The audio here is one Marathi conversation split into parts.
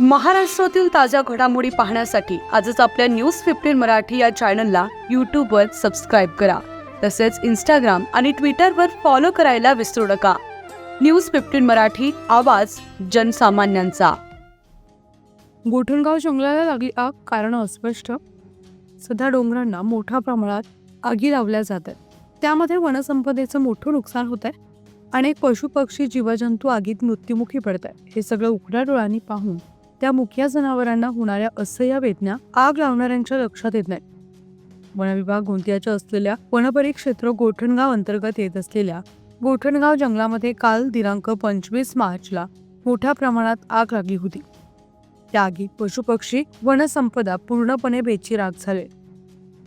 महाराष्ट्रातील ताज्या घडामोडी पाहण्यासाठी आजच आपल्या न्यूज फिफ्टीन मराठी या चॅनलला यूट्यूबवर सबस्क्राईब करा. तसेच इंस्टाग्राम आणि ट्विटरवर फॉलो करायला विसरू नका. न्यूज फिफ्टीन मराठी आवाज जनसामान्यांचा. गोठणगाव जंगलाला लागली आग कारण अस्पष्ट. सध्या डोंगरांना मोठ्या प्रमाणात आगी लावल्या जात आहेत त्यामध्ये वनसंपदेचं मोठं नुकसान होत आहे अनेक पशुपक्षी जीवजंतू आगीत मृत्युमुखी पडत आहेत हे सगळं उघड्या डोळ्यांनी पाहून त्या मुख्या जनावरांना होणाऱ्या असह्य वेदना आग लावणाऱ्यांच्या लक्षात येत नाही वनविभाग गोंदियाच्या असलेल्या वनपरिक्षेत्र गोठणगाव अंतर्गत येत असलेल्या गोठणगाव जंगलामध्ये काल दिनांक पंचवीस मार्चला मोठ्या प्रमाणात आग लागली होती. त्या आगीत पशुपक्षी वनसंपदा पूर्णपणे बेचिराग झाले.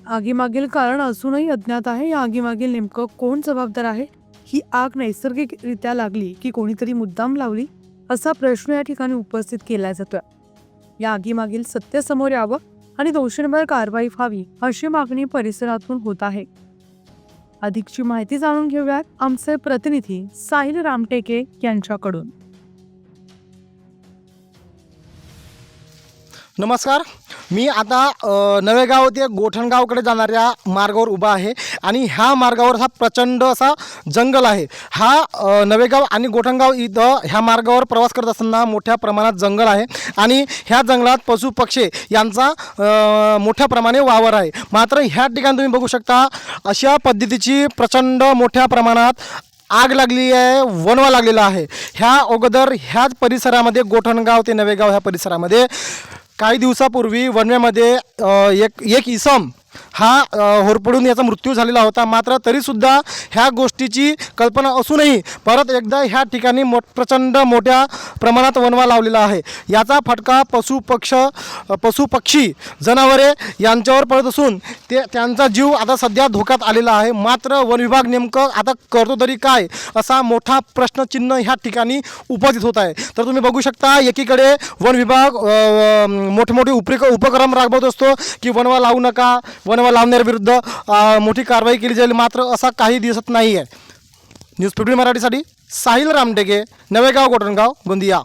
आगीमागील कारण अजूनही अज्ञात आहे या आगीमागील नेमकं कोण जबाबदार आहे? ही आग नैसर्गिकरित्या लागली की कोणीतरी मुद्दाम लावली? असा प्रश्न या ठिकाणी उपस्थित केला जातोय. या आगीमागील सत्य समोर यावं आणि दोषींवर कारवाई व्हावी अशी मागणी परिसरातून होत आहे. अधिकची माहिती जाणून घेऊयात आमचे प्रतिनिधी साहिल रामटेके यांच्याकडून. नमस्कार. मी आता नवेगाव ते गोठणगावकडे जाणाऱ्या मार्गावर उभा आहे आणि ह्या मार्गावर हा प्रचंड असा जंगल आहे. हा नवेगाव आणि गोठणगाव इथं ह्या मार्गावर प्रवास करत असताना मोठ्या प्रमाणात जंगल आहे आणि ह्या जंगलात पशु पक्षी यांचा मोठ्या प्रमाणे वावर आहे. मात्र ह्या ठिकाणी तुम्ही बघू शकता अशा पद्धतीची प्रचंड मोठ्या प्रमाणात आग लागली आहे वनवा लागलेला आहे. ह्या अगोदर ह्याच परिसरामध्ये गोठणगाव ते नवेगाव ह्या परिसरामध्ये काही दिवसापूर्वी वनव्यामध्ये एक एक इसम हा होरपडून याचा मृत्यू झालेला होता. मात्र तरीसुद्धा ह्या गोष्टीची कल्पना असूनही परत एकदा ह्या ठिकाणी मो प्रचंड मोठ्या प्रमाणात वनवा लावलेला आहे. याचा फटका पशु पक्ष पशु पक्षी जनावरे यांच्यावर पडत असून ते त्यांचा जीव आता सध्या धोक्यात आलेला आहे. मात्र वन विभाग नेमकं आता करतो तरी काय असा मोठा प्रश्नचिन्ह ह्या ठिकाणी उपस्थित होत आहे. तर तुम्ही बघू शकता एकीकडे वन विभाग मोठमोठे उपरिक उपक्रम राबवत असतो की वनवा लावू नका वन लावण्याविरुद्ध लावणाऱ्याविरुद्ध मोठी कारवाई केली जाईल. मात्र असा काही दिसत नाही आहे न्यूज फिफ्टी मराठीसाठी साहिल रामटेके नवेगाव गोटणगाव गोंदिया.